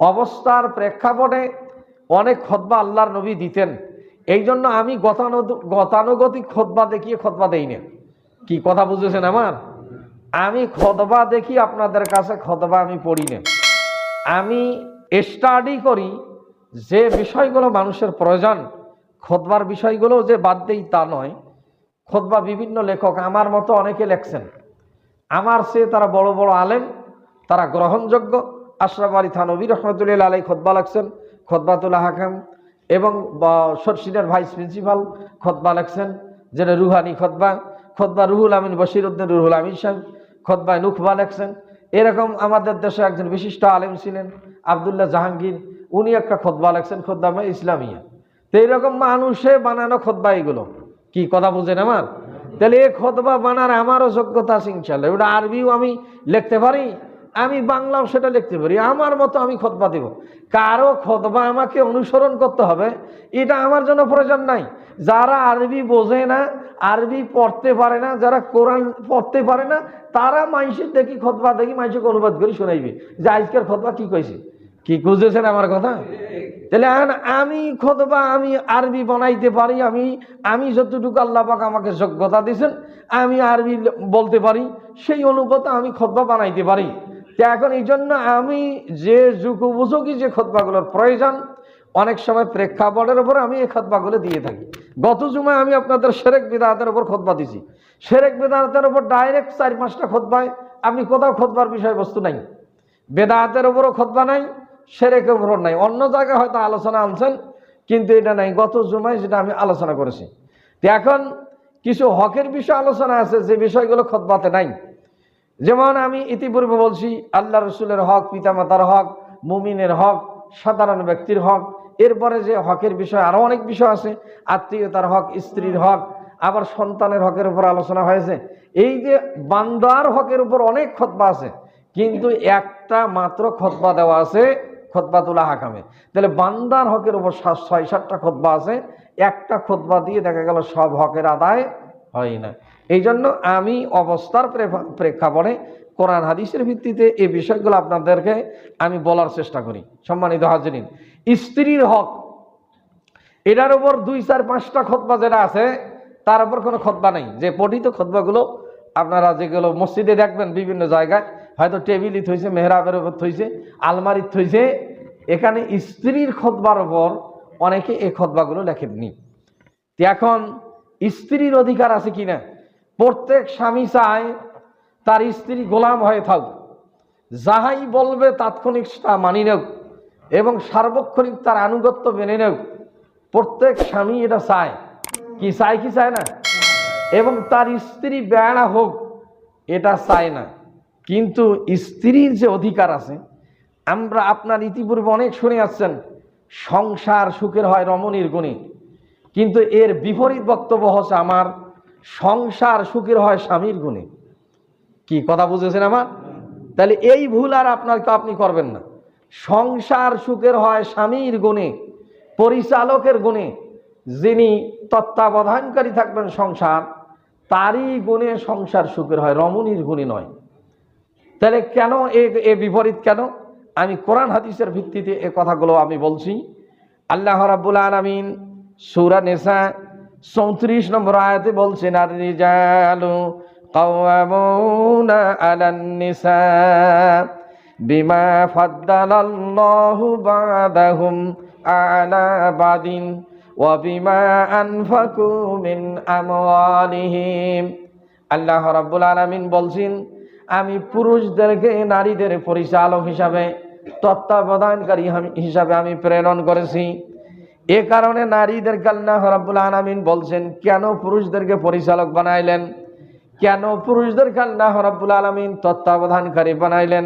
অবস্থার প্রেক্ষাপটে অনেক খতবা আল্লাহর নবী দিতেন। এই জন্য আমি গতানু- গতানুগতিক খতবা দেখিয়ে খতবা দেই না কি কথা বুঝেছেন আমার? আমি খতবা দেখি আপনাদের কাছে খতবা আমি পড়ি না। আমি স্টাডি করি যে বিষয়গুলো মানুষের প্রয়োজন। খোদবার বিষয়গুলো যে বাদ দেই তা নয়। খোদবা বিভিন্ন লেখক আমার মতো অনেকে লেখছেন। আমার সে তারা বড় বড় আলেম, তারা গ্রহণযোগ্য। আশরাফ আলী থানবী রহমতুল্লাহ আলাই খোদবা লাগছেন খোদবাতুল্লাহ হাকাম এবং সরসিনের ভাইস প্রিন্সিপাল খোদবা লেখছেন, যেটা রুহানি খোদবা খোদবা রুহুল আমিন বশির উদ্দিন রুহুল আমিন সাহেব খোদবায় নুখবা লেখছেন। এরকম আমাদের দেশে একজন বিশিষ্ট আলেম ছিলেন, আবদুল্লাহ জাহাঙ্গীর, উনি একটা খোদবা লেখছেন খোদ্দামে ইসলামিয়া। তো এইরকম মানুষে বানানো খোদবা এগুলো। কি কথা বুঝেন আমার? তাহলে এ খোদবা বানার আমারও যোগ্যতা আছে ইনশাল্লাহ ওটা আরবিও আমি লিখতে পারি আমি বাংলাও সেটা লিখতে পারি, আমার মতো আমি খতবা দেব। কারও খতবা আমাকে অনুসরণ করতে হবে, এটা আমার জন্য প্রয়োজন নাই। যারা আরবি বোঝে না, আরবি পড়তে পারে না, যারা কোরআন পড়তে পারে না, তারা মানুষের দেখি খতবা, দেখি মানুষকে অনুবাদ করে শোনাইবে যে আজকের খতবা কি কইছে। কি বুঝেছেন আমার কথা? তাহলে আমি খতবা, আমি আরবি বানাইতে পারি, আমি আমি যতটুকু আল্লাহ পাক আমাকে যোগ্যতা দিয়েছেন, আমি আরবি বলতে পারি, সেই অনুপাতে আমি খতবা বানাইতে পারি। তো এখন এই জন্য আমি যে যুগ উপযোগী যে খোদবাগুলোর প্রয়োজন, অনেক সময় প্রেক্ষাপটের উপর আমি এই খোদবাগুলো দিয়ে থাকি। গত জুমায় আমি আপনাদের সেরেক বিদাতের উপর খোদবা দিছি। সেরেক বিদাতের উপর ডাইরেক্ট চার পাঁচটা খোদবায়, আপনি কোথাও খোদবার বিষয়বস্তু নাই। বেদাতের উপরও খোদবা নাই, সেরেকের উপর নাই। অন্য জায়গায় হয়তো আলোচনা আনছেন, কিন্তু এটা নাই। গত জুমায় যেটা আমি আলোচনা করেছি। তো এখন কিছু হকের বিষয় আলোচনা আছে, যে বিষয়গুলো খোদবাতে নাই। যেমন আমি ইতিপূর্বে বলছি, আল্লাহ রসুলের হক, পিতামাতার হক, মুমিনের হক, সাধারণ ব্যক্তির হক, এরপরে যে হকের বিষয় আরও অনেক বিষয় আছে, আত্মীয়তার হক, স্ত্রীর হক, আবার সন্তানের হকের উপর আলোচনা হয়েছে। এই যে বান্দার হকের উপর অনেক খতবা আছে, কিন্তু একটা মাত্র খতবা দেওয়া আছে খতবা খতবাতুল্লাহ হাকামে তাহলে বান্দার হকের উপর ছয়, সাতটা খতবা আছে, একটা খতবা দিয়ে দেখা গেল সব হকের আদায় হয় না। এই জন্য আমি অবস্থার প্রেক্ষাপটে কোরআন হাদিসের ভিত্তিতে এই বিষয়গুলো আপনাদেরকে আমি বলার চেষ্টা করি। সম্মানিত হাজরিন, স্ত্রীর হক, এটার উপর দুই, চার, পাঁচটা খতবা যেটা আছে, তার উপর কোনো খতবা নেই। যে পঠিত খতবাগুলো আপনারা যেগুলো মসজিদে দেখবেন বিভিন্ন জায়গায়, হয়তো টেবিলই থইছে মেহরাবের উপর থইছে আলমারি থইছে, এখানে স্ত্রীর খতবার উপর অনেকে এই খতবাগুলো লেখেননি। এখন স্ত্রীর অধিকার আছে কিনা? প্রত্যেক স্বামী চায় তার স্ত্রী গোলাম হয়ে থাক। যাহাই বলবে তাৎক্ষণিক তা মানি নেও এবং সার্বক্ষণিক তার আনুগত্য মেনে নেও প্রত্যেক স্বামী এটা চায়। কি চায় কি চায় না? এবং তার স্ত্রী বেড়া হোক, এটা চায় না। কিন্তু স্ত্রীর যে অধিকার আছে, আমরা আপনার ইতিপূর্বে অনেক শুনে আসছেন, সংসার সুখের হয় রমণীর গুণে। কিন্তু এর বিপরীত বক্তব্য হচ্ছে আমার সংসার সুখের হয় স্বামীর গুণে। কি কথা বুঝেছেন আমার? তাহলে এই ভুল আর আপনার আপনি করবেন না। সংসার সুখের হয় স্বামীর গুণে, পরিচালকের গুণে। যিনি তত্ত্বাবধানকারী থাকবেন সংসার, তারই গুণে সংসার সুখের হয়, রমণীর গুণে নয়। তাহলে কেন এ এ বিপরীত কেন? আমি কোরআন হাদিসের ভিত্তিতে এ কথাগুলো আমি বলছি। আল্লাহ রাব্বুল আলামিন সূরা নিসা চৌত্রিশ নম্বর আয়াতে বলছেন আর রিজালু কাওয়ামুনা আলান নিসা বিমা ফাদ্দালাল্লাহু বাদাহুম আলা বাদিন ওয়া বিমা আনফাকু মিন আমওয়ালিহিম। আল্লাহ রাব্বুল আলামিন বলছেন, আমি পুরুষদেরকে নারীদের পরিচালক হিসাবে তত্ত্বাবধানকারী হিসাবে আমি প্রেরণ করেছি। এ কারণে নারীদেরকে আল্লাহ রাব্বুল আলামিন বলছেন, কেন পুরুষদেরকে পরিচালক বানাইলেন? কেন পুরুষদেরকে আল্লাহ রাব্বুল আলামিন তত্ত্বাবধানকারী বানাইলেন?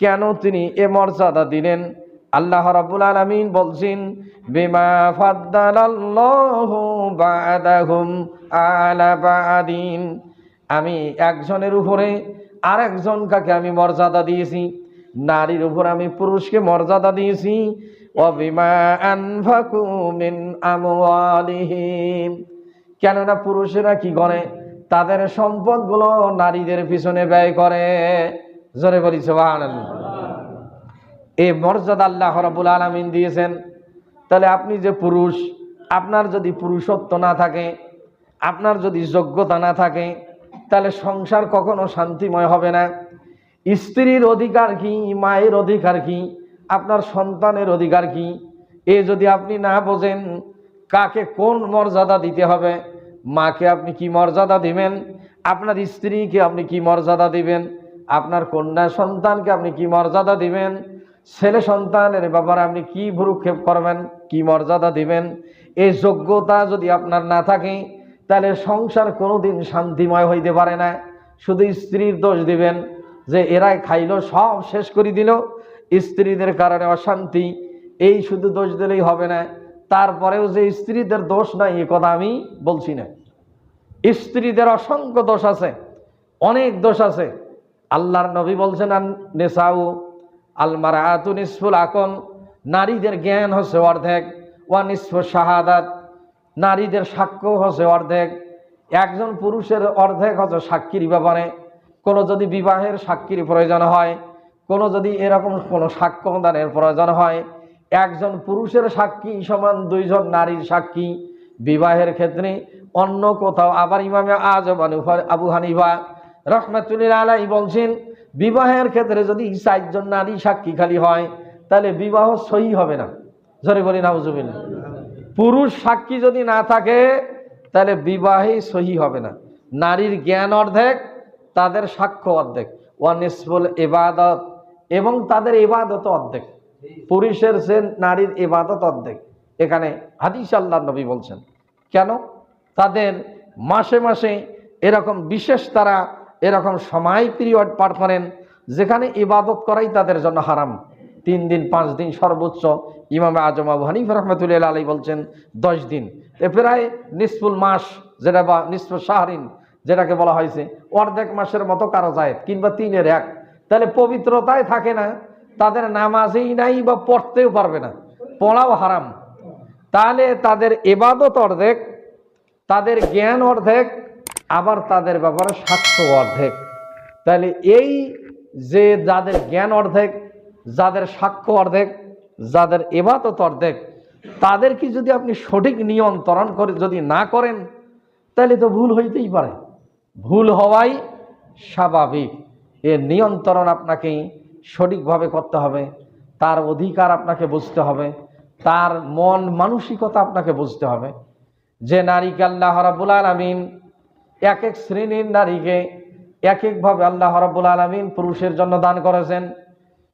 কেন তিনি এ মর্যাদা দিলেন? আল্লাহ রাব্বুল আলামিন বলছেন আমি একজনের উপরে আর কাকে আমি মর্যাদা দিয়েছি। নারীর উপর আমি পুরুষকে মর্যাদা দিয়েছি। কেননা পুরুষেরা কি করে? তাদের সম্পদগুলো নারীদের পিছনে ব্যয় করে। জোরে বলি, সুবহানাল্লাহ। এই মর্যাদা আল্লাহ রবুল আলমিন দিয়েছেন। তাহলে আপনি যে পুরুষ, আপনার যদি পুরুষত্ব না থাকে, আপনার যদি যোগ্যতা না থাকে, তাহলে সংসার কখনো শান্তিময় হবে না। স্ত্রীর অধিকার কি, মায়ের অধিকার কি? আপনার সন্তানের অধিকার কি? এ যদি আপনি না বোঝেন, কাকে কোন মর্যাদা দিতে হবে? মাকে আপনি কি মর্যাদা দিবেন? আপনার স্ত্রীকে আপনি কি মর্যাদা দিবেন? আপনার কন্যা সন্তানকে আপনি কি মর্যাদা দিবেন? ছেলে সন্তানের ব্যাপারে আপনি কি ভুরুক্ষেপ করবেন? কি মর্যাদা দিবেন? এই যোগ্যতা যদি আপনার না থাকে, তাহলে সংসার কোনোদিন শান্তিময় হইতে পারে না। শুধু স্ত্রীর দোষ দিবেন যে, এরাই খাইল, সব শেষ করে দিল। স্ত্রীদের কারণে অশান্তি, এই শুধু দোষ দিলেই হবে না, তারপরেও যে স্ত্রীদের দোষ নাই, এ কথা আমি বলছি না। স্ত্রীদের অসংখ্য দোষ আছে, অনেক দোষ আছে। আল্লাহর নবী বলছেন নেশাউ আলমারা আতু নিসফুল আকন নারীদের জ্ঞান হচ্ছে অর্ধেক, ওয়া নিসফ শাহাদাত, নারীদের সাক্ষ্য হচ্ছে অর্ধেক। একজন পুরুষের অর্ধেক হচ্ছে সাক্ষীর ব্যাপারে। কোনো যদি বিবাহের সাক্ষীর প্রয়োজন হয় কোনো যদি এরকম কোনো সাক্ষ্যদানের প্রয়োজন হয়, একজন পুরুষের সাক্ষী সমান দুইজন নারীর সাক্ষী বিবাহের ক্ষেত্রে অন্য কোথাও আবার ইমামে আজম আবু হানিফা রহমাতুল্লাহ আলাই বলছেন, বিবাহের ক্ষেত্রে যদি চারজন নারী সাক্ষী খালি হয়, তাহলে বিবাহ সহি হবে না। জোরে বলি না হুজুবিন পুরুষ সাক্ষী যদি না থাকে, তাহলে বিবাহে সহি হবে না। নারীর জ্ঞান অর্ধেক, তাদের সাক্ষ্য অর্ধেক। ওয়ানিসফুল এবাদত এবং তাদের এবাদত অর্ধেক। পুরুষের সে নারীর এবাদত অর্ধেক। এখানে হাদিস আল্লাহ নবী বলছেন, কেন? তাদের মাসে মাসে এরকম বিশেষ তারা এরকম সময় পিরিয়ড পার করেন, যেখানে ইবাদত করাই তাদের জন্য হারাম। তিন দিন, পাঁচ দিন সর্বোচ্চ ইমাম আজম আবু হানিফ রহমতুল্লাহ আলী বলছেন, দশ দিন। এ প্রায় নিসফুল মাস, যেটা বা নিসফুল শাহরিন, যেটাকে বলা হয়েছে, অর্ধেক মাসের মতো কারও যায় কিংবা তিনের এক। তাহলে পবিত্রতায় থাকে না, তাদের নামাজেই নাই বা পড়তেও পারবে না, পড়াও হারাম। তাহলে তাদের এবাদত অর্ধেক, তাদের জ্ঞান অর্ধেক, আবার তাদের ব্যাপারে স্বার্থ অর্ধেক। তাহলে এই যে যাদের জ্ঞান অর্ধেক, যাদের সাক্ষ্য অর্ধেক, যাদের এবাদত অর্ধেক তাদের কি যদি আপনি সঠিক নিয়ন্ত্রণ করে যদি না করেন, তাহলে তো ভুল হইতেই পারে। ভুল হওয়াই স্বাভাবিক। এর নিয়ন্ত্রণ আপনাকে সঠিকভাবে করতে হবে, তার অধিকার আপনাকে বুঝতে হবে, তার মন মানসিকতা আপনাকে বুঝতে হবে। যে নারীকে আল্লাহ রাবুল আলমিন এক এক শ্রেণির নারীকে এক একভাবে আল্লাহ রাবুল আলমিন পুরুষের জন্য দান করেছেন।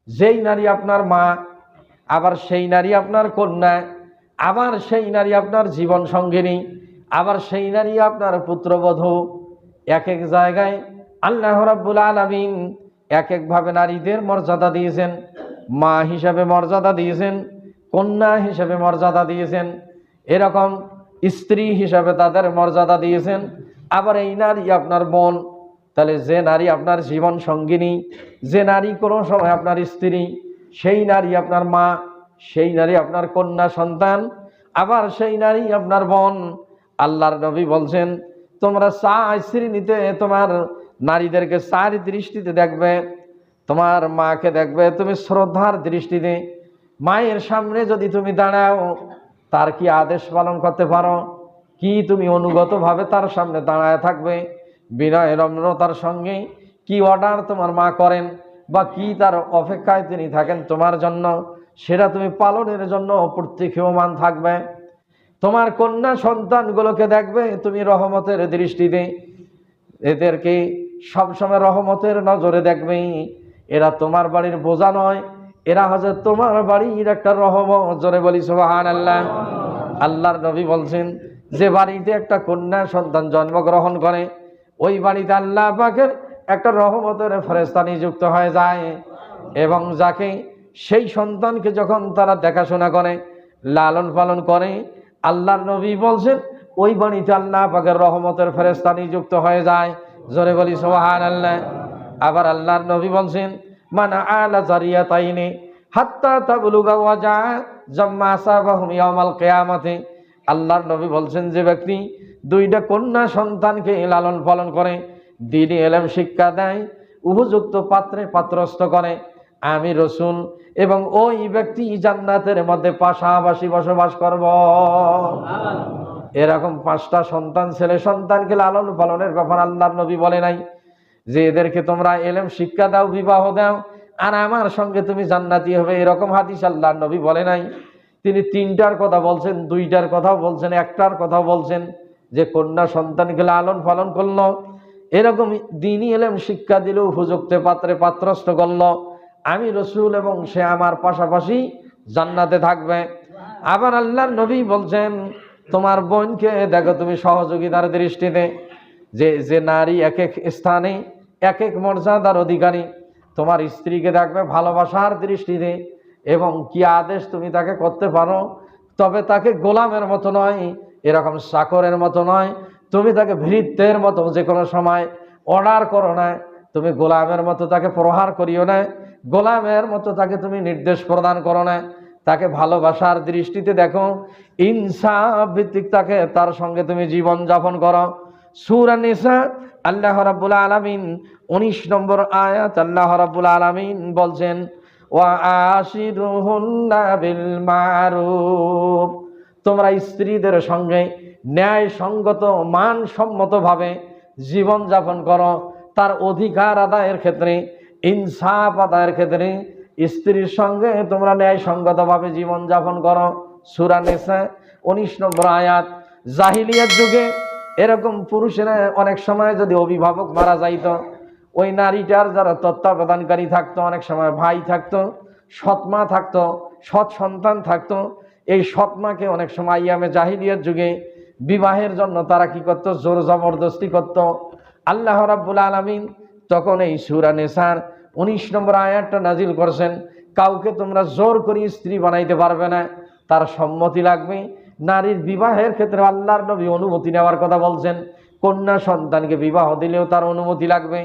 যেই নারী আপনার মা, আবার সেই নারী আপনার কন্যা, আবার সেই নারী আপনার জীবন সঙ্গিনী, আবার সেই নারী আপনার পুত্রবধূ, এক এক জায়গায় আল্লাহ রাব্বুল আলমিন এক একভাবে নারীদের মর্যাদা দিয়েছেন, মা হিসাবে মর্যাদা দিয়েছেন, কন্যা হিসাবে মর্যাদা দিয়েছেন, এরকম স্ত্রী হিসাবে তাদের মর্যাদা দিয়েছেন। আবার এই নারী আপনার বোন, তাহলে যে নারী আপনার জীবন সঙ্গিনী, যে নারী কোনো সময় আপনার স্ত্রী, সেই নারী আপনার মা, সেই নারী আপনার কন্যা সন্তান, আবার সেই নারী আপনার বোন, আল্লাহর নবী বলছেন, তোমরা চা স্ত্রী নিতে তোমার নারীদেরকে চার দৃষ্টিতে দেখবে, তোমার মাকে দেখবে, তুমি শ্রদ্ধার দৃষ্টিতে। মায়ের সামনে যদি তুমি দাঁড়াও, তার কি আদেশ পালন করতে পারো? কি তুমি অনুগতভাবে তার সামনে দাঁড়ায় থাকবে? বিনয় নম্রতার সঙ্গে কি অর্ডার তোমার মা করেন বা কি তার অপেক্ষায় তিনি থাকেন তোমার জন্য? সেটা তুমি পালনের জন্য প্রত্যেক্ষমান থাকবে। তোমার কন্যা সন্তানগুলোকে দেখবে, তুমি রহমতের দৃষ্টিতে। এদেরকে সবসময় রহমতের নজরে দেখবে। এরা তোমার বাড়ির বোঝা নয়, এরা হচ্ছে তোমার বাড়ির একটা রহমত। জোরে বলি সোহান আল্লাহ আল্লাহর নবী বলছেন, যে বাড়িতে একটা কন্যা সন্তান জন্মগ্রহণ করে, ওই বাড়িতে আল্লাহ পাকের একটা রহমতের ফেরেস্তা নিযুক্ত হয়ে যায় এবং যাকে সেই সন্তানকে যখন তারা দেখাশোনা করে, লালন পালন করে, আল্লাহর নবী বলছেন, ওই বাণীতে আল্লাহ পাকের রহমতের ফেরেস্তা নিযুক্ত হয়ে যায়। জোরে বলি সোহান আল্লাহ আবার আল্লাহর নবী বলছেন, মানা আলা জারিয়া তাইনে হাত্তা তাবলুগা ওয়াজা জাম্মা আসাবাহুম ইয়াউমাল কিয়ামাতে। আল্লাহর নবী বলছেন যে ব্যক্তি দুইটা কন্যা সন্তানকে লালন পালন করে, দিনে এলেম শিক্ষা দেয়, উপযুক্ত পাত্রে পাত্রস্থ করে, আমি রসুল এবং ওই ব্যক্তি জান্নাতের মধ্যে পাশাপাশি বসবাস করব। এরকম পাঁচটা সন্তান, ছেলে সন্তানকে লালন পালনের ব্যাপার আল্লাহর নবী বলে নাই। যে এদেরকে তোমরা এলেম, শিক্ষা দাও, বিবাহ দাও, আর আমার সঙ্গে তুমি জান্নাতি হবে, এরকম হাদিস আল্লাহর নবী বলে নাই। তিনি তিনটার কথা বলছেন, দুইটার কথাও বলছেন, একটার কথা বলছেন, যে কন্যা সন্তানকে লালন পালন করল, এরকম দিনই এলেম, শিক্ষা দিল, উপযুক্ত পাত্রে পাত্রস্থ করল। আমি রসুল এবং সে আমার পাশাপাশি জান্নাতে থাকবে। আবার আল্লাহর নবী বলছেন তোমার বোনকে দেখো তুমি সহযোগিতার দৃষ্টিতে, যে যে নারী এক এক স্থানে, এক এক মর্যাদার অধিকারী, তোমার স্ত্রীকে দেখবে ভালোবাসার দৃষ্টিতে এবং কি আদেশ তুমি তাকে করতে পারো, তবে তাকে গোলামের মতো নয়, এরকম চাকরের মতো নয়, তুমি তাকে ভৃত্যের মতো যে কোনো সময় অর্ডার করো না, তুমি গোলামের মতো তাকে প্রহার করিও না, গোলামের মতো তাকে তুমি নির্দেশ প্রদান করো না তাকে ভালোবাসার দৃষ্টিতে দেখো। ইনসাফ ভিত্তিক তাকে তার সঙ্গে তুমি জীবন যাপন করো। সুরা নিসা, আল্লাহ রাব্বুল আলামিন উনিশ নম্বর আয়াত আল্লাহ রাব্বুল আলামিন বলছেন তোমরা স্ত্রীদের সঙ্গে ন্যায় সঙ্গত মানসম্মতভাবে জীবন যাপন করো। তার অধিকার আদায়ের ক্ষেত্রে, ইনসাফ আদায়ের ক্ষেত্রে স্ত্রীর সঙ্গে তোমরা ন্যায় সঙ্গতভাবে জীবন যাপন করো। সুরা নেশা উনিশ নম্বর আয়াত, জাহিলিয়ার যুগে এরকম পুরুষেরা অনেক সময় যদি অভিভাবক মারা যাইত, ওই নারীটার যারা তত্ত্বাবধানকারী থাকতো, অনেক সময় ভাই থাকতো সৎমা থাকতো, সৎ সন্তান থাকতো, এই সৎমাকে অনেক সময় ইয়ামে জাহিলিয়ার যুগে বিবাহের জন্য তারা কি করতো? জোর জবরদস্তি করত। আল্লাহ রাব্বুল আলামিন তখন এই সুরা নেসার উনিশ নম্বর আয়াতটা নাজিল করছেন, কাউকে তোমরা জোর করে স্ত্রী বানাইতে পারবে না, তার সম্মতি লাগবে। নারীর বিবাহের ক্ষেত্রে আল্লাহর নবী অনুমতি নেওয়ার কথা বলছেন, কন্যা সন্তানকে বিবাহ দিলেও তার অনুমতি লাগবে।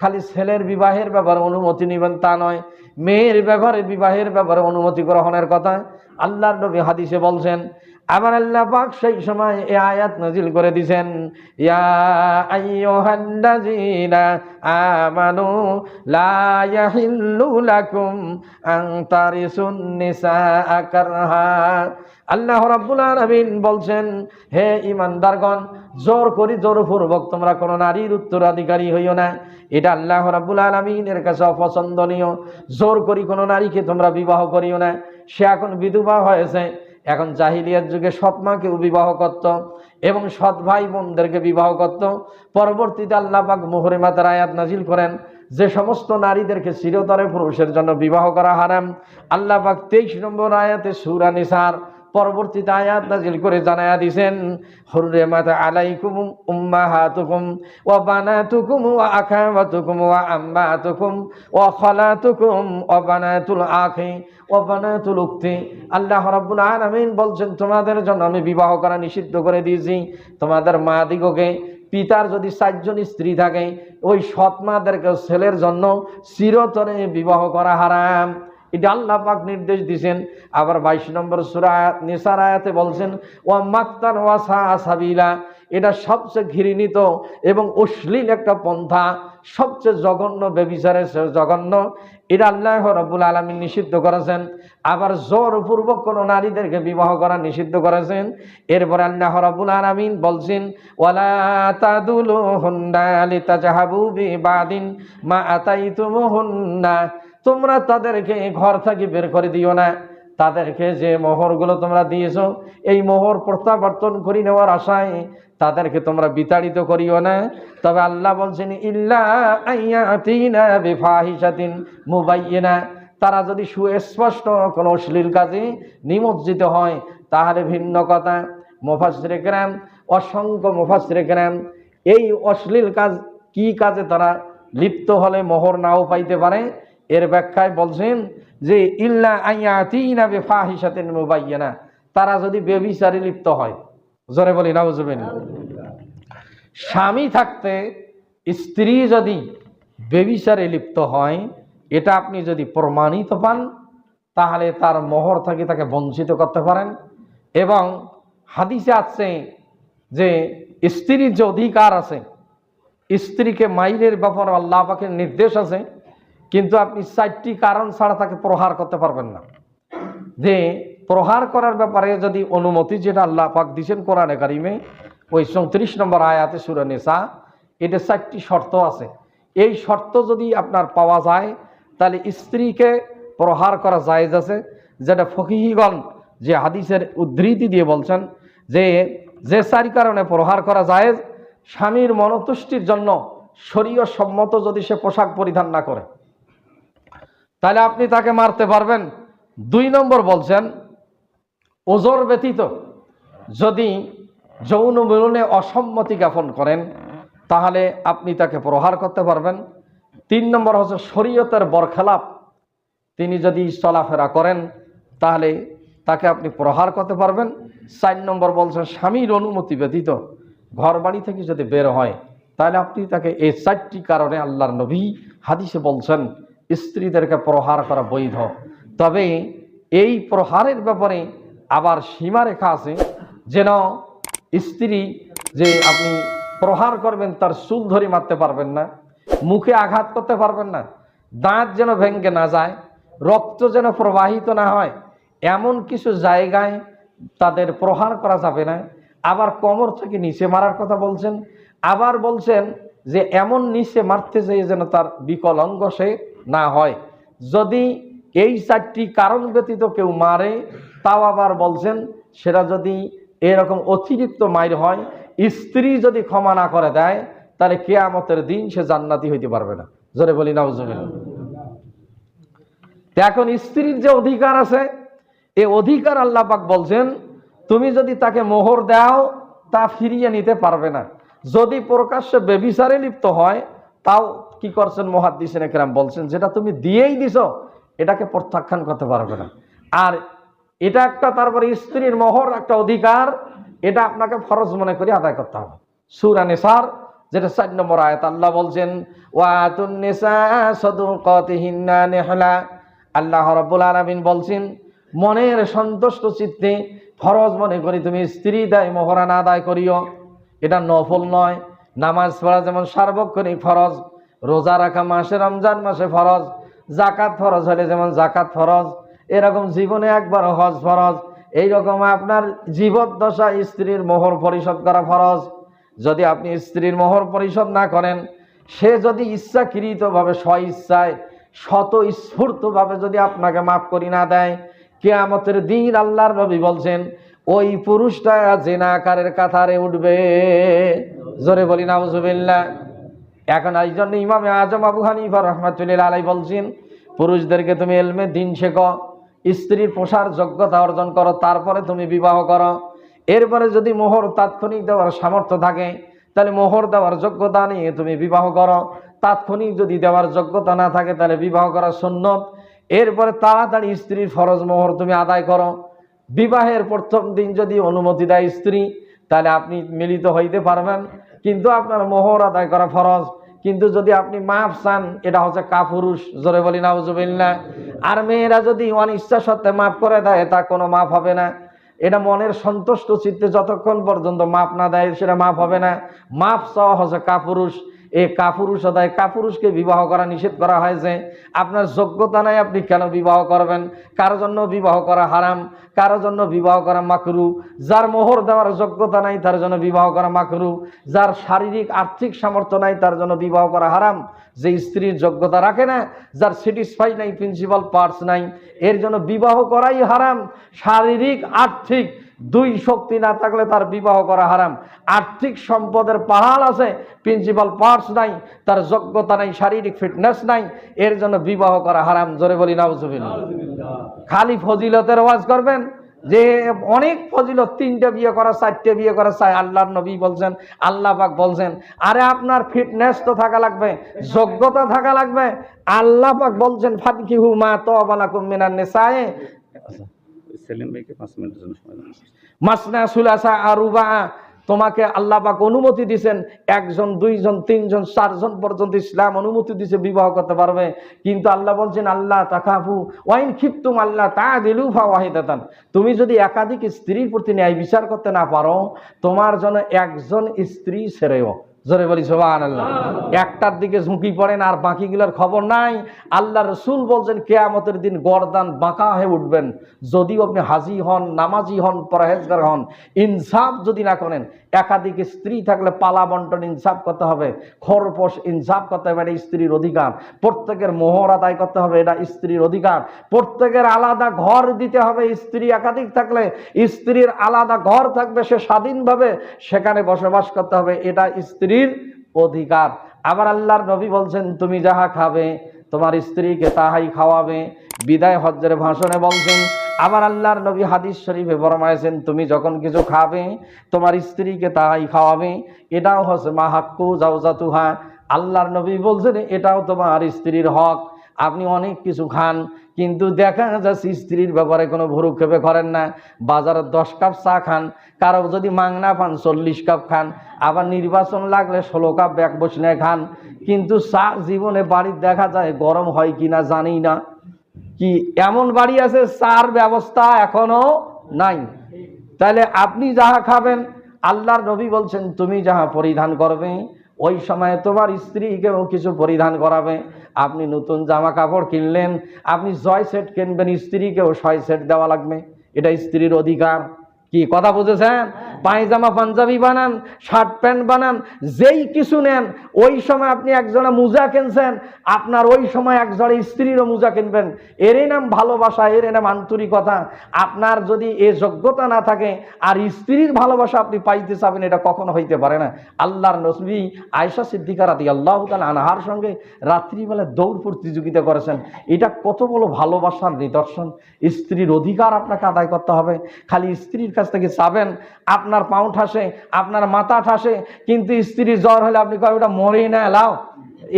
খালি ছেলের বিবাহের ব্যাপারে অনুমতি নেবেন তা নয়, মেয়ের ব্যাপারে বিবাহের ব্যাপারে অনুমতি গ্রহণের কথা আল্লাহর নবী হাদিসে বলছেন আবার আল্লাহ পাক সেই সময় এই আয়াত নাজিল করে দিছেন, ইয়া আইয়ুহাল্লাযীনা আমানু লা ইয়াহিল্লু লাকুম আন তারিসুন নিসা কারহা। আল্লাহ রাব্বুল আলামিন বলছেন, হে ইমানদারগণ জোর করি, জোরপূর্বক তোমরা কোনো নারীর উত্তরাধিকারী হইও না। এটা আল্লাহ রাব্বুল আলামিনের কাছে অপছন্দনীয়। জোর করি কোনো নারীকে তোমরা বিবাহ করিও না। সে এখন বিধবা হয়েছে। এখন জাহিলিয়ার যুগে সৎ মাকে বিবাহ করত এবং সৎ ভাই বোনদেরকে বিবাহ করত। পরবর্তীতে আল্লাপাক মোহরে মাতার আয়াত নাজিল করেন যে সমস্ত নারীদেরকে চিরতরে পুরুষের জন্য বিবাহ করা হারাম। আল্লাপাক তেইশ নম্বর আয়াতে সুরা নিসার পরবর্তীতে আয়াত নাজিল করে জানায়া দিছেন, হুররিমাত আলাইকুম উম্মাহাতুকুম ওয়া বানাতুকুম ওয়া আখাওয়াতুকুম ওয়া আম্মাতুকুম ওয়া খালাতুকুম ওয়া বানাতুল আখি ওয়া বানাতুল উখতি আল্লাহ রাব্বুল আলামিন বলছেন, তোমাদের জন্য আমি বিবাহ করা নিষিদ্ধ করে দিয়েছি। তোমাদের মা দিগকে পিতার যদি চারজন স্ত্রী থাকে, ওই সৎ মাদেরকে ছেলের জন্য চিরতরে বিবাহ করা হারাম। এটা আল্লাহ পাক নির্দেশ দিছেন। আবার বাইশ নম্বর সুরা নিসার আয়াতে বলছেন, ওয়া মাক্তান ওয়াসা সাবিলা। এটা সবচেয়ে ঘৃণিত এবং অশ্লীল একটা পন্থা, সবচেয়ে জঘন্য বেবিচারের চেয়ে জঘন্য। এটা আল্লাহ রব্বুল আলমী নিষিদ্ধ করেছেন। আবার জোরপূর্বক কোনো নারীদেরকে বিবাহ করা নিষিদ্ধ করেছেন। এরপরে আল্লাহ রব্বুল আলমিন বলছেন, ওয়ালা মা আতাইতুম হুন্না তোমরা তাদেরকে ঘর থেকে বের করে দিও না। তাদেরকে যে মোহরগুলো তোমরা দিয়েছ, এই মোহর প্রত্যাবর্তন করে নেওয়ার আশায় তাদেরকে তোমরা বিতাড়িত করিও না। তবে আল্লাহ বলছেন, ইল্লা তারা যদি সুস্পষ্ট কোনো অশ্লীল কাজে নিমজ্জিত হয়, তাহলে ভিন্ন কথা। মুফাসসিরে কেরাম, অসংখ্য মুফাসসিরে কেরাম, এই অশ্লীল কাজ কি কাজে তারা লিপ্ত হলে মোহর নাও পাইতে পারে? এর ব্যাখ্যায় বলছেন যে, ইল্লা আইয়াতিনা বিফাহিশাতিন মুবাইয়িনা তারা যদি বেবিচারে লিপ্ত হয়। জোরে বলি নাউজুবিল্লাহ স্বামী থাকতে স্ত্রী যদি বেবিচারে লিপ্ত হয়, এটা আপনি যদি প্রমাণিত পান, তাহলে তার মোহর থেকে তাকে বঞ্চিত করতে পারেন। এবং হাদিসে আছে যে, স্ত্রীর যে অধিকার আছে, স্ত্রীকে মাইরের ব্যাপারে আল্লাহ পাকের নির্দেশ আছে কিন্তু আপনি চারটি কারণ ছাড়া তাকে প্রহার করতে পারবেন না। যে প্রহার করার ব্যাপারে যদি অনুমতি যেটা আল্লাহ পাক দিয়েছেন কোরআনে কারিমে, ওই চৌত্রিশ নম্বর আয়াতে সুরে নেশা এটা চারটি শর্ত আছে। এই শর্ত যদি আপনার পাওয়া যায়, তাহলে স্ত্রীকে প্রহার করা জায়েজ আছে। যেটা ফকিহিগণ যে হাদিসের উদ্ধৃতি দিয়ে বলছেন যে যে চারি কারণে প্রহার করা জায়েজ, স্বামীর মনতুষ্টির জন্য শরীয় সম্মত যদি সে পোশাক পরিধান না করে। তাহলে আপনি তাকে মারতে পারবেন। দুই নম্বর বলছেন, ওজোর ব্যতীত যদি যৌন মিলনে অসম্মতি জ্ঞাপন করেন, তাহলে আপনি তাকে প্রহার করতে পারবেন। তিন নম্বর হচ্ছে শরীয়তের বরখেলাপ। তিনি যদি চলাফেরা করেন, তাহলে তাকে আপনি প্রহার করতে পারবেন। চার নম্বর বলছেন, স্বামীর অনুমতি ব্যতীত ঘর বাড়ি থেকে যদি বের হয়, তাহলে আপনি তাকে এই চারটি কারণে আল্লাহর নবী হাদিসে বলছেন স্ত্রীদেরকে প্রহার করা বৈধ। তবে এই প্রহারের ব্যাপারে আবার সীমারেখা আছে যেন স্ত্রী যে আপনি প্রহার করবেন তার চুল ধরে মারতে পারবেন না, মুখে আঘাত করতে পারবেন না, দাঁত যেন ভেঙ্গে না যায়, রক্ত যেন প্রবাহিত না হয়, এমন কিছু জায়গায় তাদের প্রহার করা যাবে না। আবার কোমর থেকে নিচে মারার কথা বলছেন, আবার বলছেন যে এমন নিচে মারতে যেয়ে যেন তার বিকল অঙ্গ সে না হয়। যদি এই চারটি কারণ ব্যতীত কেউ মারে, তাও আবার বলছেন, সেটা যদি এরকম অতিরিক্ত মায়ের হয়, স্ত্রী যদি ক্ষমা না করে দেয়, তাহলে কেয়ামতের দিন সে জান্নাতি হইতে পারবে না। জোরে বলি না এখন স্ত্রীর যে অধিকার আছে এই অধিকার আল্লাহ পাক বলছেন, তুমি যদি তাকে মোহর দাও, তা ফিরিয়ে নিতে পারবে না। যদি প্রকাশ্যে বেবিচারে লিপ্ত হয়, তাও কি করছেন মহাদ্দিসেন একরাম বলছেন, যেটা তুমি দিয়েই দিছ, এটাকে প্রত্যাখ্যান করতে পারবে না। আর এটা একটা, তারপরে স্ত্রীর মোহর একটা অধিকার, এটা আপনাকে ফরজ মনে করে আদায় করতে হবে। সুরা নেসার, যেটা চার নম্বর আয়াত, আল্লাহ বলছেন ওয়াতুন্নিসা নেহলা। আল্লাহ রাব্বুল আলামিন বলছেন, মনের সন্তুষ্ট চিত্তে ফরজ মনে করি তুমি স্ত্রী দায় মোহরানা আদায় করিও। এটা নফল নয়। নামাজ পড়া যেমন সার্বক্ষণিক ফরজ রোজা রাখা মাসে রমজান, মাসে ফরজ। জাকাত ফরজ হলে যেমন জাকাত ফরজ, এরকম জীবনে একবার হজ ফরজ। এইরকম আপনার জীবদ্দশা স্ত্রীর মোহর পরিশোধ করা ফরজ। যদি আপনি স্ত্রীর মোহর পরিশোধ না করেন, সে যদি ইচ্ছাকৃতভাবে স্ব ইচ্ছায় শত স্ফূর্তভাবে যদি আপনাকে মাফ করি না দেয়, কেয়ামতের দিন আল্লাহর নবী বলছেন, ওই পুরুষটা জেনা জেনাকারের কাতারে উঠবে। জোরে বলি, নাউজুবিল্লাহ। এখন এই জন্য ইমামে আজম আবু হানিফা রহমাতুল্লাহ আলাই বলছেন, পুরুষদেরকে তুমি এলমে দিন শেখো, স্ত্রীর পোষার যোগ্যতা অর্জন করো, তারপরে তুমি বিবাহ করো। এরপরে যদি মোহর তাৎক্ষণিক দেওয়ার সামর্থ্য থাকে, তাহলে মোহর দেওয়ার যোগ্যতা নিয়ে তুমি বিবাহ করো। তাৎক্ষণিক যদি দেওয়ার যোগ্যতা না থাকে, তাহলে বিবাহ করা সুন্নত। এরপরে তাড়াতাড়ি স্ত্রীর ফরজ মোহর তুমি আদায় করো। বিবাহের প্রথম দিন যদি অনুমতি দেয় স্ত্রী তাহলে আপনি মিলিত হইতে পারবেন। কিন্তু আপনার মোহর আদায় করা ফরজ। কিন্তু যদি আপনি মাফ চান, এটা হচ্ছে কাপুরুষ। জোরে বলি নাউজুবিল্লা আর মেয়েরা যদি অনিচ্ছা সত্ত্বে মাফ করে দেয়, তা কোনো মাফ হবে না। এটা মনের সন্তুষ্ট চিত্তে যতক্ষণ পর্যন্ত মাপ না দেয়, সেটা মাফ হবে না। মাফ চাওয়া হচ্ছে কাপুরুষ। এই কাপুরুষতায় কাপুরুষকে বিবাহ করা নিষেধ করা হয়েছে। আপনার যোগ্যতা নাই, আপনি কেন বিবাহ করবেন? কারোর জন্য বিবাহ করা হারাম? কারোর জন্য বিবাহ করা মাকরু? যার মোহর দেওয়ার যোগ্যতা নাই, তার জন্য বিবাহ করা মাকরু। যার শারীরিক, আর্থিক সামর্থ্য নাই, তার জন্য বিবাহ করা হারাম। যে স্ত্রীর যোগ্যতা রাখে না, যার স্যাটিসফাই নাই প্রিন্সিপাল পার্টস নাই, এর জন্য বিবাহ করাই হারাম। শারীরিক, আর্থিক দুই শক্তি না থাকলে তার বিবাহ করা হারাম। আর্থিক সম্পদের পাহাড় আছে প্রিন্সিপাল পার্টস নাই, তার যোগ্যতা নাই, শারীরিক ফিটনেস নাই, এর জন্য বিবাহ করা হারাম। জোরে বলি, নাউজুবিল্লাহ। খালি ফজিলতের ওয়াজ করবেন, যে অনেক ফজিলত, তিনটে বিয়ে করা, চারটে বিয়ে করা, চাই আল্লাহর নবী বলছেন, আল্লাহ পাক বলছেন, আরে আপনার ফিটনেস তো থাকা লাগবে, যোগ্যতা থাকা লাগবে, আল্লাহ পাক বলছেন ফাতকিহু মা তওবালাকুম মিনান নিসায়ে। পাঁচ মিনিটের জন্য সময় দেন মাসনা সুলাসা আরুবা, তোমাকে আল্লাহ পাক অনুমতি দিছেন, একজন, দুইজন, তিনজন, চারজন পর্যন্ত ইসলাম অনুমতি দিছে, বিবাহ করতে পারবে। কিন্তু আল্লাহ বলছেন, আল্লাহ তাকাফু ওয়াইন খিপ্তুম আল্লাহ তা দিলু ফা ওয়াহিদাতান তুমি যদি একাধিক স্ত্রীর প্রতি ন্যায় বিচার করতে না পারো, তোমার জন্য একজন স্ত্রী ছেড়েও জোরে বলি সোহান আল্লাহ একটার দিকে ঝুঁকি পড়েন আর বাকিগুলোর খবর নাই। আল্লাহ রসুল বলছেন, কেয়ামতের দিন গরদান বাঁকা হয়ে উঠবেন। যদিও আপনি হাজি হন, নামাজি হন, পরহেজগার হন, ইনসাফ যদি না করেন, একাধিক স্ত্রী থাকলে পালা বন্টন ইনসাফ করতে হবে, খরপোশ ইনসাফ করতে হবে, এটা স্ত্রীর অধিকার। প্রত্যেকের মোহর আদায় করতে হবে, এটা স্ত্রীর অধিকার। প্রত্যেকের আলাদা ঘর দিতে হবে, স্ত্রী একাধিক থাকলে স্ত্রীর আলাদা ঘর থাকবে, সে স্বাধীনভাবে সেখানে বসবাস করতে হবে, এটা স্ত্রীর অধিকার। আবার আল্লাহর নবী বলছেন, তুমি যাহা খাবে, তোমার স্ত্রীকে তাহাই খাওয়াবে। বিদায় হজ্জের ভাষণে বলছেন, আবার আল্লাহর নবী হাদিস শরীফে ফরমাইছেন তুমি যখন কিছু খাবে, তোমার স্ত্রীকে তাহাই খাওয়াবে। এটাও হচ্ছে মাহাক্কু জাউজাতুহা আল্লাহর নবী বলছেন, এটাও তোমার স্ত্রীর হক। আপনি অনেক কিছু খান, কিন্তু দেখা যাচ্ছে স্ত্রীর ব্যাপারে কোনো ভরুক্ষেপে করেন না। বাজারে দশ কাপ চা খান, কারও যদি মাংনা পান, চল্লিশ কাপ খান, আবার নির্বাচন লাগলে ষোলো কাপ ব্যাগ বসলে খান। কিন্তু চা জীবনে বাড়ির দেখা যায় গরম হয় কি না জানি না। কি এমন বাড়ি আছে, চার ব্যবস্থা এখনও নাই। তাহলে আপনি যাহা খাবেন, আল্লাহর নবী বলছেন, তুমি যাহা পরিধান করবে ওই সময় তোমার স্ত্রীকেও কিছু পরিধান করাবে। আপনি নতুন জামা কাপড় কিনলেন, আপনি জয় সেট কিনবেন, স্ত্রীকেও ছয় সেট দেওয়া লাগবে। এটা স্ত্রীর অধিকার। কি কথা বুঝেছেন? পায়জামা, পাঞ্জাবি বানান, শার্ট প্যান্ট বানান, যেই কিছু নেন, ওই সময় আপনি একজনে মোজা কিনছেন, আপনার ওই সময় একজনে স্ত্রীরও মোজা কিনবেন। এরই নাম ভালোবাসা এর নাম আন্তরিকতা। আপনার যদি এ যোগ্যতা না থাকে, আর স্ত্রীর ভালোবাসা আপনি পাইতে চাবেন, এটা কখনো হইতে পারে না। আল্লাহর নসবি আয়সা সিদ্দিকা রাতি আল্লাহ তাল আনহার সঙ্গে রাত্রিবেলা দৌড় প্রতিযোগিতা করেছেন। এটা কত বড় ভালোবাসার নিদর্শন। স্ত্রীর অধিকার আপনাকে আদায় করতে হবে। খালি স্ত্রীর কাছ থেকে চাবেন আপনার পাও ঠাসে আপনার মাথা ঠাসে কিন্তু স্ত্রী জ্বর হলে আপনি কয় ওটা মরেই না, এলাও।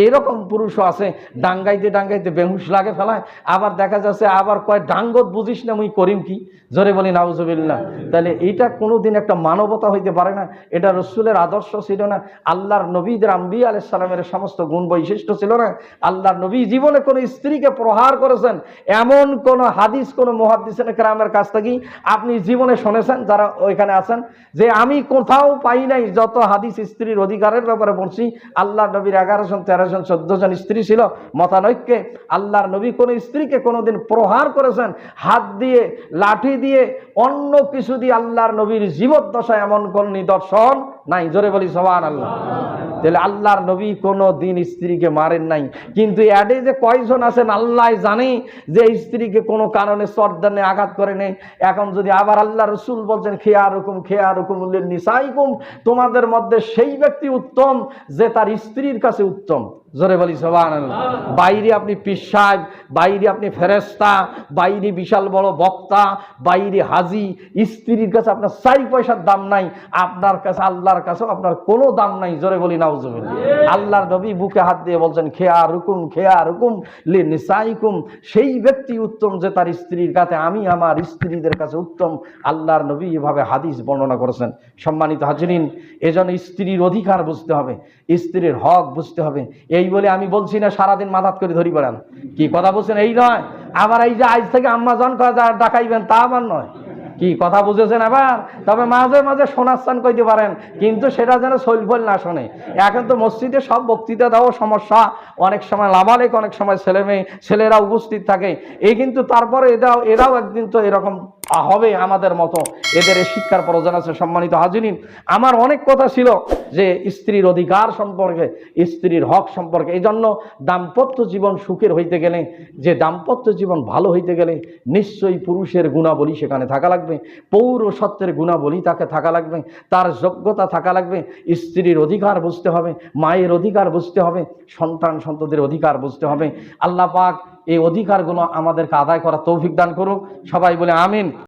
এরকম পুরুষও আছে, ডাঙ্গাইতে ডাঙ্গাইতে বেহুশ লাগে ফেলায়। আবার দেখা যাচ্ছে, আবার কয়, ডাঙ্গত বুঝিস না মুই করিম কি? জোরে বলি, নাউজুবিল্লাহ। তাহলে এটা কোনোদিন একটা মানবতা হইতে পারে না। এটা রসুলের আদর্শ ছিল না। আল্লাহর নবীদের আম্বি আলাইহিস সালামের সমস্ত গুণ বৈশিষ্ট্য ছিল না। আল্লাহর নবী জীবনে কোনো স্ত্রীকে প্রহার করেছেন, এমন কোন হাদিস, কোন মহাদিসেন গ্রামের কাছ থেকে আপনি জীবনে শুনেছেন, যারা ওইখানে আছেন, যে আমি কোথাও পাই নাই যত হাদিস স্ত্রীর অধিকারের ব্যাপারে বলছি আল্লাহ নবীর এগারো জন তেরো জন, চোদ্দ জন স্ত্রী ছিল, মতানৈক্যে আল্লাহর নবী কোন স্ত্রীকে কোনোদিন প্রহার করেছেন, হাত দিয়ে, লাঠি দিয়ে, অন্য কিছু দিয়ে আল্লাহর নবীর জীবদ্দশায় এমন কোন নিদর্শন নাই, জোরে বলি সবান আল্লাহ তাহলে আল্লাহর নবী কোনো দিন স্ত্রীকে মারেন নাই। কিন্তু অ্যাডে যে কয়জন আছেন, আল্লাহ জানে যে স্ত্রীকে কোনো কারণে সর্দানে আঘাত করে নেই। এখন যদি আবার আল্লাহ রসুল বলছেন খেয়া রকম খেয়া রকম নিসাইকুম তোমাদের মধ্যে সেই ব্যক্তি উত্তম যে তার স্ত্রীর কাছে উত্তম। জোরে বলি সবান বাইরে আপনি পিসাব বাইরে আপনি ফেরেস্তা বাইরে বিশাল বড় বক্তা বাইরে হাজি স্ত্রীর কাছে আপনার চাই পয়সার দাম নাই আপনার কাছে আল্লাহর কাছেও আপনার কোনো দাম নাই জোরে বলি নাউজুবিল্লাহ। আল্লাহর নবী বুকে হাত দিয়ে বলছেন খেয়া রুকুম খেয়া রুকুম লি নিসাইকুম। সেই ব্যক্তি উত্তম যে তার স্ত্রীর কাছে আমি আমার স্ত্রীদের কাছে উত্তম। আল্লাহর নবী এভাবে হাদিস বর্ণনা করেছেন। সম্মানিত হাজরিন এজন্য স্ত্রীর অধিকার বুঝতে হবে স্ত্রীর হক বুঝতে হবে। এই বলে আমি বলছি না, সারাদিন মাথাত করে ধরি বেড়ান। কি কথা বলছেন? এই নয়। আবার এই যে আজ থেকে আম্মা জন ডাকাইবেন, তা আমার নয়। কি কথা বুঝেছেন আবার? তবে মাঝে মাঝে শোনার স্থান কইতে পারেন, কিন্তু সেটা যেন সৈলফল না শোনে। এখন তো মসজিদে সব বক্তৃতা দেওয়া সমস্যা। অনেক সময় লাভালেক অনেক সময় ছেলে মেয়ে, ছেলেরা উপস্থিত থাকে। এই কিন্তু তারপরে এরাও এরাও একদিন তো এরকম হবে আমাদের মতো। এদের শিক্ষার প্রয়োজন আছে, সম্মানিত হাজিনিন আমার অনেক কথা ছিল যে স্ত্রীর অধিকার সম্পর্কে, স্ত্রীর হক সম্পর্কে এই জন্য দাম্পত্য জীবন সুখের হইতে গেলে, যে দাম্পত্য জীবন ভালো হইতে গেলে নিশ্চয়ই পুরুষের গুণাবলী সেখানে থাকা লাগবে পৌর সত্যের গুণাবলী তাকে থাকা লাগবে, তার যোগ্যতা থাকা লাগবে, স্ত্রীর অধিকার বুঝতে হবে, মায়ের অধিকার বুঝতে হবে, সন্তান সন্ততির অধিকার বুঝতে হবে। আল্লাহ পাক এই অধিকারগুলো আমাদেরকে আদায় করার তৌফিক দান করুক। সবাই বলে আমিন।